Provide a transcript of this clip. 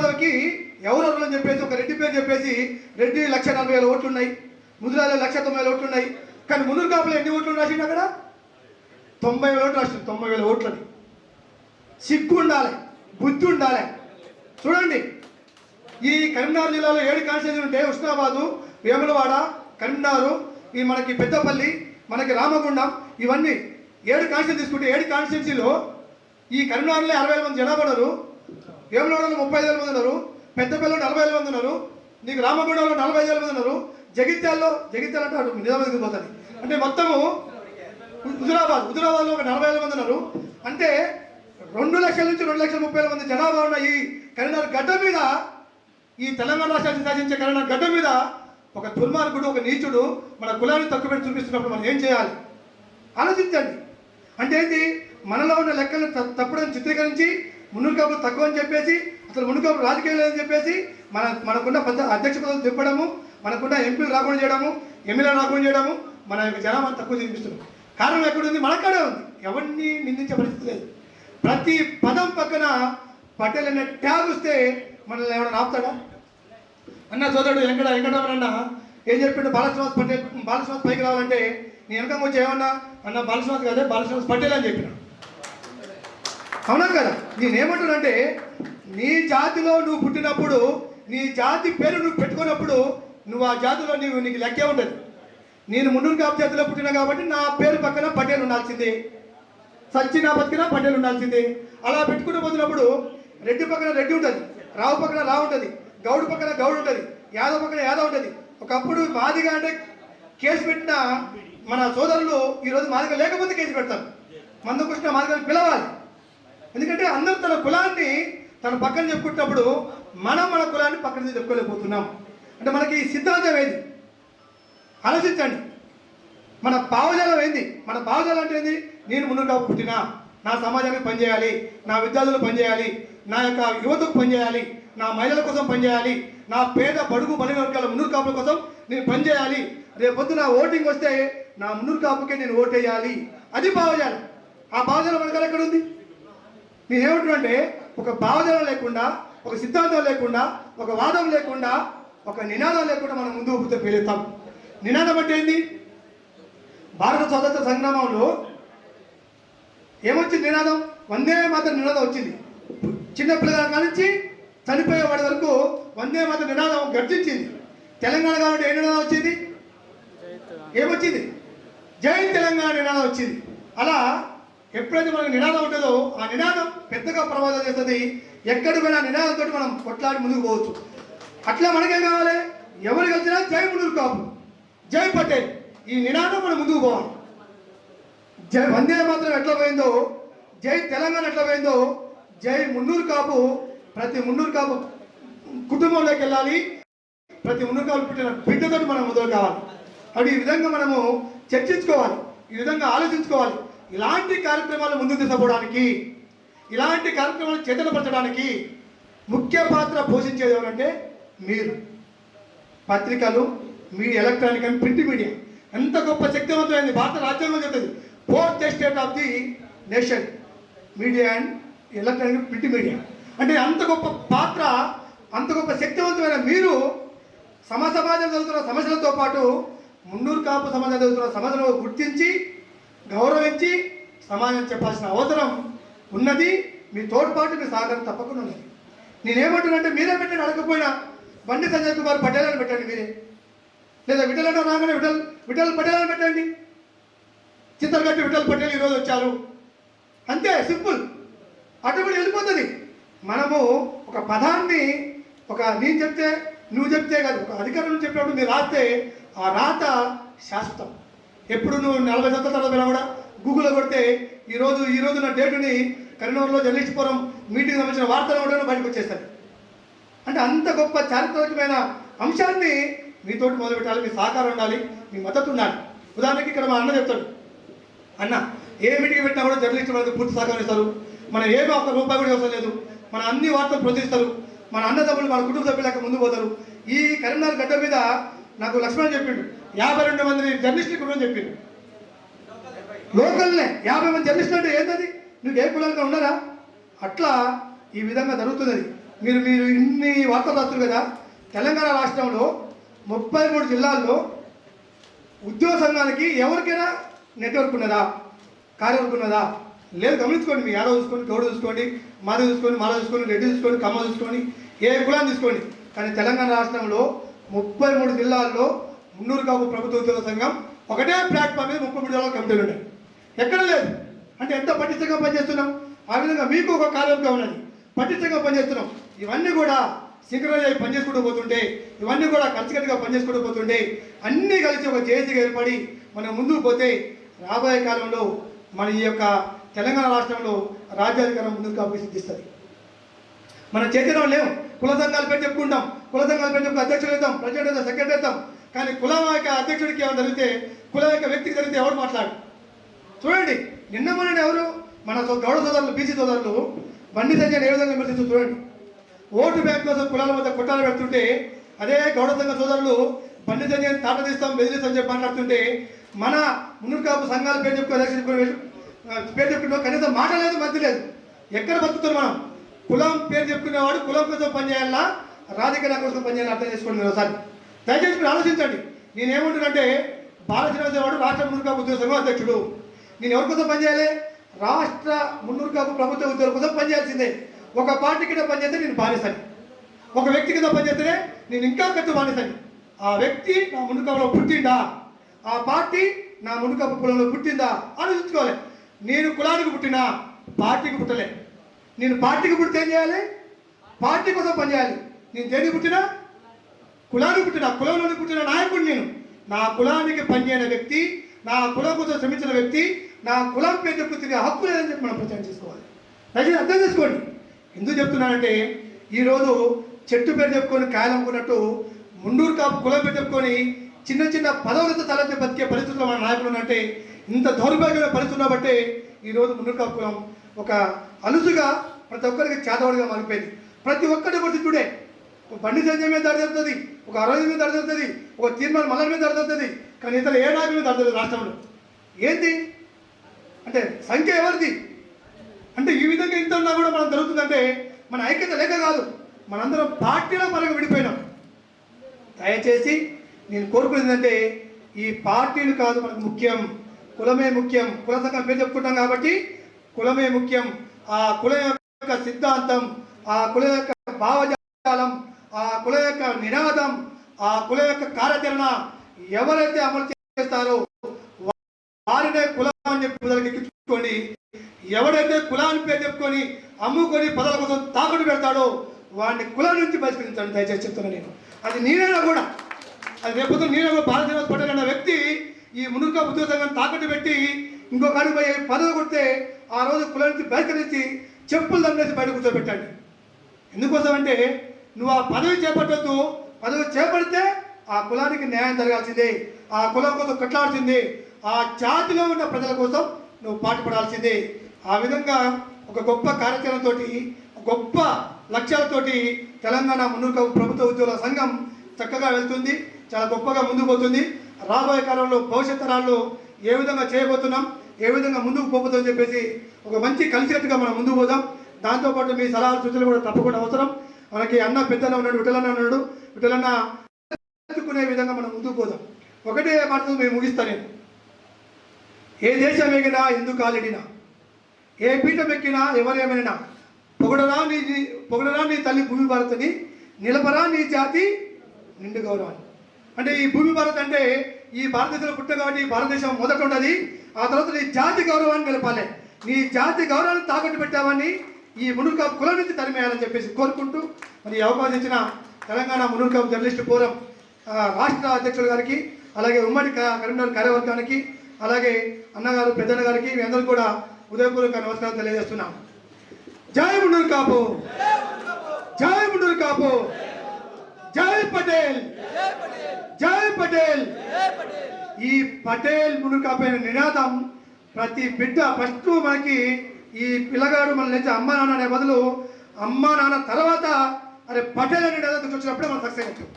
పదవికి ఎవరెవరు అని చెప్పేసి ఒక రెడ్డి పేరు చెప్పేసి రెడ్డి లక్ష నలభై వేల ఓట్లు ఉన్నాయి ముదిరాలో లక్ష తొంభై వేల ఓట్లు ఉన్నాయి. కానీ ముందు కాపులు ఎన్ని ఓట్లు రాసిండు అక్కడ? తొంభై వేల ఓట్లు రాసిండు. తొంభై వేల ఓట్లని సిగ్గు ఉండాలి బుద్ధి ఉండాలి. చూడండి ఈ కరీంనగర్ జిల్లాలో ఏడు కాన్స్టిట్యూన్సీ ఉంటే ఉస్నాబాదు వేములవాడ కరీంనగర్ ఈ మనకి పెద్దపల్లి మనకి రామగుండం ఇవన్నీ ఏడు కాన్స్టిట్యూన్సీ తీసుకుంటే ఏడు కాన్స్టిట్యూన్సీలో ఈ కరీంనగర్లో అరవై వేల మంది జనాభా వేములవాడలో ముప్పై ఐదు వేల మంది ఉన్నారు పెద్దపల్లిలో నలభై ఐదు మంది ఉన్నారు నీకు రామగూడలో నలభై ఐదు వేల మంది ఉన్నారు జగిత్యాల్లో జగిత్యాల అంటే అటు నిజామాబాద్కి పోతుంది అంటే మొత్తము హుజురాబాద్ హుజురాబాద్లో ఒక నలభై ఐదు మంది ఉన్నారు. అంటే రెండు లక్షల నుంచి రెండు లక్షల ముప్పై వేల మంది జనాభా ఉన్న ఈ కరీంనగర్ గడ్డ మీద ఈ తెలంగాణ రాష్ట్రాన్ని శాసించే కరీంనగర్ గడ్డ మీద ఒక దుర్మార్గుడు ఒక నీచుడు మన కులాన్ని తక్కువ పెట్టి చూపిస్తున్నప్పుడు మనం ఏం చేయాలి? ఆలోచించండి. అంటే ఏంటి? మనలో ఉన్న లెక్కలు త- తప్పుడని చిత్రీకరించి మునుగు తక్కువ అని చెప్పేసి అసలు మునుగు రాజకీయాలు అని చెప్పేసి మన మనకున్న పెద్ద అధ్యక్ష పదవులు తిప్పడము మనకున్న ఎంపీలు రాకుండా చేయడము ఎమ్మెల్యేలు రాకుండా చేయడము మన యొక్క జనాభా తక్కువ చూపిస్తున్నాం కారణం ఎక్కడుంది? మన కాడే ఉంది. ఎవరిని నిందించే పరిస్థితి లేదు. ప్రతి పదం పక్కన పటేల్ అనే ట్యాగ్ వస్తే మనల్ని ఎవరైనా ఆపుతాడా? అన్న సోదరుడు వెంకట వెంకటరమణ అన్న ఏం చెప్పిండు? బాలశ్రీనివాస్ పటేల్ బాలశ్రీనివాస్ పైకి రావాలంటే నీ వెనక వచ్చి ఏమన్నా? అన్న బాలశ్రీనివాస్ కాదే బాలశ్రీనివాస్ పటేల్ అని చెప్పిన. అవునా కదా? నేనేమంటున్నానంటే నీ జాతిలో నువ్వు పుట్టినప్పుడు నీ జాతి పేరు నువ్వు పెట్టుకున్నప్పుడు నువ్వు ఆ జాతిలో నీవు నీకు లెక్కే ఉండదు. నేను ముందు కాపు జాతిలో పుట్టినా కాబట్టి నా పేరు పక్కన పటేల్ ఉండాల్సిందే. సచ్చినా బతికిన పటేల్ ఉండాల్సిందే. అలా పెట్టుకుంటూ పోతున్నప్పుడు రెడ్డి పక్కన రెడ్డి ఉంటుంది రావు పక్కన రావు ఉంటుంది గౌడు పక్కన గౌడు ఉంటుంది యాదవ్ పక్కన యాదవ్ ఉంటుంది. ఒకప్పుడు మాదిగా అంటే కేసు పెట్టిన మన సోదరులు ఈరోజు మాదిగా లేకపోతే కేసు పెడతారు. మందు కృష్ణ మాదిగా పిలవాలి. ఎందుకంటే అందరూ తన కులాన్ని తన పక్కన చెప్పుకుంటున్నప్పుడు మనం మన కులాన్ని పక్కన చెప్పుకోలేకపోతున్నాం. అంటే మనకి ఈ సిద్ధాంతం ఏది? ఆలోచించండి. మన భావజాలం ఏంది? మన భావజాలం అంటే ఏంది? నేను ముందుగా పుట్టినా. నా సమాజానికి పనిచేయాలి నా విద్యార్థులకు పనిచేయాలి నా యొక్క యువతకు పనిచేయాలి నా మహిళల కోసం పనిచేయాలి నా పేద బడుగు బలిన వర్గాల మున్నూరు కాపుల కోసం నేను పనిచేయాలి రేపొద్దున ఓటింగ్ వస్తే నా మున్నూరు కాపుకే నేను ఓటేయాలి. అది భావజాలం. ఆ భావజాలం మనకాల ఎక్కడ ఉంది? నేనేమంటున్నానంటే ఒక భావజాలం లేకుండా ఒక సిద్ధాంతం లేకుండా ఒక వాదం లేకుండా ఒక నినాదం లేకుండా మనం ముందు ఊపితే పేలుతాం నినాదం అంటే ఏంది? భారత స్వాతంత్ర సంగ్రామంలో ఏమొచ్చింది నినాదం? వందే మాత్రం నినాదం వచ్చింది. చిన్న పిల్లల కానించి చనిపోయే వాడి వరకు వందే మాత్రం నినాదం గర్జించింది. తెలంగాణ కాబట్టి ఏ నినాదం వచ్చింది? ఏమొచ్చింది? జై తెలంగాణ నినాదం వచ్చింది. అలా ఎప్పుడైతే మనకు నినాదం ఉంటుందో ఆ నినాదం పెద్దగా ప్రమాదం చేస్తుంది. ఎక్కడికి పోయినా నినాదంతో మనం కొట్లాడి ముందుకు పోవచ్చు. అట్లా మనకేం కావాలి? ఎవరు కలిసినా జై ముందుకు కాపు. జై పటేల్. ఈ నినాదం మనం ముందుకు పోవాలి. జై వందే మాత్రం ఎట్లా పోయిందో? జై తెలంగాణ ఎట్లా పోయిందో? జై మున్నూరు కాపు. ప్రతి మున్నూరు కాపు కుటుంబంలోకి వెళ్ళాలి. ప్రతి మున్నూరు కాపు పుట్టిన బిడ్డతో మనం మొదలు కావాలి అటు ఈ విధంగా మనము చర్చించుకోవాలి. ఈ విధంగా ఆలోచించుకోవాలి. ఇలాంటి కార్యక్రమాలు ముందుకు తీసుకోవడానికి ఇలాంటి కార్యక్రమాలు చేతనపరచడానికి ముఖ్య పాత్ర పోషించేది ఎవరంటే మీరు. పత్రికలు media electronic and print media. ఎంత గొప్ప శక్తివంతమైంది భారత రాజ్యాంగం చెప్తుంది. Fourth state of the nation media and electronic print media అంటే అంత గొప్ప పాత్ర అంత గొప్ప శక్తివంతమైన మీరు సమ సమాజం జరుగుతున్న సమస్యలతో పాటు మున్నూరు కాపు సమాజం జరుగుతున్న సమస్యలను గుర్తించి గౌరవించి సమాజం చెప్పాల్సిన అవసరం ఉన్నది మీ తోడ్పాటు మీ సహకారం తప్పకుండా ఉన్నది. నేనేమంటున్నానంటే మీరే పెట్టండి అడగకపోయినా బండి సంజయ్ కుమార్ పటేల్ అని పెట్టండి మీరే. లేదా విఠల్ అంటే రాగానే విఠల్ విఠల్ పటేల్ అని పెట్టండి చిత్తరగట్టి విఠల్ పటేల్ ఈరోజు వచ్చారు. అంతే సింపుల్. అటువంటి వెళ్ళిపోతుంది. మనము ఒక పదాన్ని ఒక నేను చెప్తే నువ్వు చెప్తే కాదు ఒక అధికారులు చెప్పినప్పుడు మీరు రాస్తే ఆ రాత శాశ్వతం. ఎప్పుడు నువ్వు నలభై సంవత్సరాల తర్వాత కూడా? గూగుల్లో కొడితే ఈరోజు ఈ రోజున నా డేటుని కరీంనగర్లో జర్నలిస్ట్ మీటింగ్ సంబంధించిన వార్తలు కూడా బయటకు వచ్చేస్తాయి. అంటే అంత గొప్ప చారిత్రాత్మకమైన అంశాన్ని మీతోటి మొదలుపెట్టాలి మీ సహకారం ఉండాలి మీ మద్దతు ఉండాలి. ఉదాహరణకి ఇక్కడ మా అన్న చెప్తాడు. అన్న ఏ మీటింగ్ పెట్టినా కూడా జర్నలిస్టు మనకు పూర్తి సహకారం ఇస్తారు. మనం ఏమి ఒక రూపాయి కూడా అవసరం లేదు. మన అన్ని వార్తలు ప్రచురిస్తారు. మన అన్నదమ్ములు మన కుటుంబ సభ్యులకు ముందు పోతారు. ఈ కరీంనగర్ గడ్డ మీద నాకు లక్ష్మణ్ చెప్పిండు. యాభై రెండు మంది జర్నలిస్టులు కూడా చెప్పింది లోకల్నే. యాభై మంది జర్నలిస్టులు అంటే ఏంటది నువ్వు ఏ కులంగా ఉన్నారా? అట్లా ఈ విధంగా జరుగుతున్నది. మీరు మీరు ఇన్ని వార్తలు రాస్తారు కదా తెలంగాణ రాష్ట్రంలో ముప్పై మూడు జిల్లాల్లో ఉద్యోగ సంఘానికి ఎవరికైనా నెట్వర్క్ ఉన్నదా? కార్యవర్క్ ఉన్నదా? లేదు గమనించుకోండి. మీ యాదవ్ చూసుకోండి గౌడ చూసుకోండి మాది చూసుకోండి మాల చూసుకోండి రెడ్డి చూసుకోండి కమ్మ చూసుకోండి ఏ కులాన్ని తీసుకోండి కానీ తెలంగాణ రాష్ట్రంలో ముప్పై మూడు జిల్లాల్లో మున్నూరు కాపు ప్రభుత్వ ఉద్యోగ సంఘం ఒకటే ప్లాట్ఫామ్ మీద ముప్పై మూడు జిల్లాల కమిటీలు ఉన్నాయి. ఎక్కడ లేదు. అంటే ఎంత పటిష్టంగా పనిచేస్తున్నాం? ఆ విధంగా మీకు ఒక కార్యవర్గం ఉన్నది. పటిష్టంగా పనిచేస్తున్నాం. ఇవన్నీ కూడా సింక్రనైజ్ అయి పనిచేసుకుంటూ పోతుంటే ఇవన్నీ కూడా కలిసికట్టుగా పనిచేసుకుంటూ పోతుంటే అన్నీ కలిసి ఒక జేసీగా ఏర్పడి మనం ముందుకు పోతే రాబోయే కాలంలో మన ఈ యొక్క తెలంగాణ రాష్ట్రంలో రాజ్యాధికారం ముందుకు కాబట్టి సిద్ధిస్తుంది. మనం చేతిలో లేవు. కుల సంఘాలు పెట్టి చెప్పుకుంటాం. కుల సంఘాలు పెట్టి అధ్యక్షులు అవుతాం ప్రెసిడెంట్ అవుతాం సెక్రటరీ అవుతాం. కానీ కులం యొక్క అధ్యక్షుడికి ఏమైనా జరిగితే కులం యొక్క వ్యక్తికి జరిగితే ఎవరు మాట్లాడు? చూడండి నిన్న మొన్న ఎవరు? మన గౌడ సోదరులు బీసీ సోదరులు బండి సంజయ్ ఏ విధంగా విమర్శించు చూడండి. ఓటు బ్యాంక్ కోసం కులాల మధ్య కుట్రాలు పెడుతుంటే అదే గౌడ సంఘ సోదరులు బండి సంజయ్ తాట తీస్తాం బెదిరిస్తాం చెప్పి మాట్లాడుతుంటే మన మున్నూరు కాపు సంఘాల పేరు చెప్పుకో ఎలక్షన్ పేరు చెప్పుకుంటూ కనీసం మాట్లాడలేదు మధ్య లేదు. ఎక్కడ బతుకుతాం మనం? కులం పేరు చెప్పుకునేవాడు కులం కోసం పనిచేయాలా? రాజకీయ కోసం పనిచేయాలని అర్థం చేసుకోండి ఒకసారి. దయచేసి మీరు ఆలోచించండి. నేనేమంటున్నానంటే బాలశ్రీనివాస వాడు రాష్ట్ర మున్నూరు ఉద్యోగ అధ్యక్షుడు. నేను ఎవరి కోసం పనిచేయాలి రాష్ట్ర మున్నూరుకాపు ప్రభుత్వ ఉద్యోగుల కోసం పనిచేయాల్సిందే ఒక పార్టీ కింద పనిచేస్తే నేను బానిసని. ఒక వ్యక్తి కింద పనిచేస్తే నేను ఇంకా పెద్ద బానిసని. ఆ వ్యక్తి నా మున్నూరు పుట్టిందా? ఆ పార్టీ నా మున్నూరు కులంలో పుట్టిందా? ఆలోచించుకోవాలి. నేను కులానికి పుట్టినా పార్టీకి పుట్టలే. నేను పార్టీకి పుడితే ఏం చేయాలి? పార్టీ కోసం పనిచేయాలి నేను దేనికి పుట్టినా కులాన్ని పుట్టిన కులంలోని పుట్టిన నాయకుడు నేను. నా కులానికి పనిచేయని వ్యక్తి నా కులం కోసం శ్రమించిన వ్యక్తి నా కులం పేరు చెప్పు తిరిగే హక్కు లేదని చెప్పి మనం ప్రచారం చేసుకోవాలి. దయచేసి అర్థం చేసుకోండి. ఎందుకు చెప్తున్నానంటే ఈరోజు చెట్టు పేరు చెప్పుకొని కాయలమ్ముకున్నట్టు ముండూరు కాపు కులం పేరు చెప్పుకొని చిన్న చిన్న పదవులతో తలెత్తి బతికే పరిస్థితుల్లో మన నాయకులు ఉన్నట్టే ఇంత దౌర్భాగ్యమైన పరిస్థితులు బట్టే ఈరోజు ముండూరు కాపు కులం ఒక అలుసుగా ప్రతి ఒక్కరికి చేతవాడిగా మారిపోయింది. ప్రతి ఒక్కటి చూడే. ఒక బండి సంజయ్ మీద దాడి జరుగుతుంది ఒక అరవింద్ మీద దాడి జరుగుతుంది ఒక తీర్మానం మల్లల మీద దాడి జరుగుతుంది కానీ ఇతర ఏ నాయకుల మీద దాడి రాష్ట్రంలో? ఏంటి అంటే సంఖ్య ఎవరిది? అంటే ఈ విధంగా ఇంత ఉన్నా కూడా మనం జరుగుతుందంటే మన ఐక్యత లేక కాదు మనందరం పార్టీల పరంగా విడిపోయినాం. దయచేసి నేను కోరుకునేది ఏంటంటే ఈ పార్టీలు కాదు మనకు ముఖ్యం కులమే ముఖ్యం కుల సంఘం పేరు చెప్పుకుంటాం కాబట్టి కులమే ముఖ్యం ఆ కుల యొక్క సిద్ధాంతం ఆ కుల యొక్క భావజాలం ఆ కుల యొక్క నినాదం ఆ కుల యొక్క కార్యాచరణ ఎవరైతే అమలు చేస్తారో వారినే కులం అని చెప్పి ప్రజలకు ఎవడైతే కులాన్ని పేరు చెప్పుకొని అమ్ముకొని పదల కోసం తాకట్టు పెడతాడో వాడిని కులం నుంచి బహిష్కరించండి దయచేసి చెప్తున్నాను నేను. అది నేనైనా కూడా అది రేపు నేను కూడా భారతీయ పటేల్ అన్న వ్యక్తి ఈ మునుక ఉద్యోగం తాకట్టు పెట్టి ఇంకో కాడికి పోయి పదవి కొడితే ఆ రోజు కులం నుంచి బహిష్కరించి చెప్పులు దండేసి బయట కూర్చోబెట్టండి. ఎందుకోసం అంటే నువ్వు ఆ పదవి చేపట్టొద్దు. పదవి చేపడితే ఆ కులానికి న్యాయం జరగాల్సిందే. ఆ కులం కోసం కొట్లాడాల్సిందే ఆ జాతిలో ఉన్న ప్రజల కోసం నువ్వు పాటుపడాల్సిందే. ఆ విధంగా ఒక గొప్ప కార్యాచరణతోటి గొప్ప లక్ష్యాలతోటి తెలంగాణ మున్నూరు ప్రభుత్వ ఉద్యోగుల సంఘం చక్కగా వెళ్తుంది. చాలా గొప్పగా ముందుకు పోతుంది. రాబోయే కాలంలో భవిష్యత్ తరాల్లో ఏ విధంగా చేయబోతున్నాం ఏ విధంగా ముందుకు పోబోతుందని చెప్పేసి ఒక మంచి కలిసికట్టుగా మనం ముందుకు పోదాం. దాంతోపాటు మీ సలహాలు సూచనలు కూడా తప్పకుండా అవసరం. మనకి అన్న పెద్దన్న ఉన్నాడు విఠలన్న ఉన్నాడు. విఠలన్న ఎత్తుకునే విధంగా మనం ముందుకు పోదాం. ఒకటే మాటతో మేము ముగిస్తా నేను. ఏ దేశం ఎగినా ఎందుకు కాలిడినా? ఏ పీఠం ఎక్కినా ఎవరేమైనా పొగడరా నీ పొగడరా నీ తల్లి భూమి భారతని నిలబరా నీ జాతి నిండు గౌరవాన్ని. అంటే ఈ భూమి భారత్ అంటే ఈ భారతదేశంలో పుట్ట కాబట్టి భారతదేశం మొదట ఉండదు. ఆ తర్వాత నీ జాతి గౌరవాన్ని నిలపాలి. నీ జాతి గౌరవాన్ని తాకట్టు పెట్టామని ఈ మునుక కులం నుంచి తరిమేయాలని చెప్పేసి కోరుకుంటూ మరి అవకాశం ఇచ్చిన తెలంగాణ మునుక జర్నలిస్టు ఫోరం రాష్ట్ర అధ్యక్షుల గారికి అలాగే ఉమ్మడి కరీంనగర్ కార్యవర్గానికి అలాగే అన్నగారు పెద్దన్న గారికి మీ అందరూ కూడా ఉదయపూర్వక నమస్కారం తెలియజేస్తున్నాం. జై ముండూరు కాపు! జై ముండూరు కాపు! జై పటేల్! జై పటేల్! ఈ పటేల్ ముండూరు కాపు అనే నినాదం ప్రతి బిడ్డ ఫస్ట్ మనకి ఈ పిల్లగాడు మనం లేచి అమ్మ నాన్న అనే బదులు అమ్మ నాన్న తర్వాత అరే పటేల్ అనే నినాదం వచ్చినప్పుడే మనం సక్సెస్ అవుతాం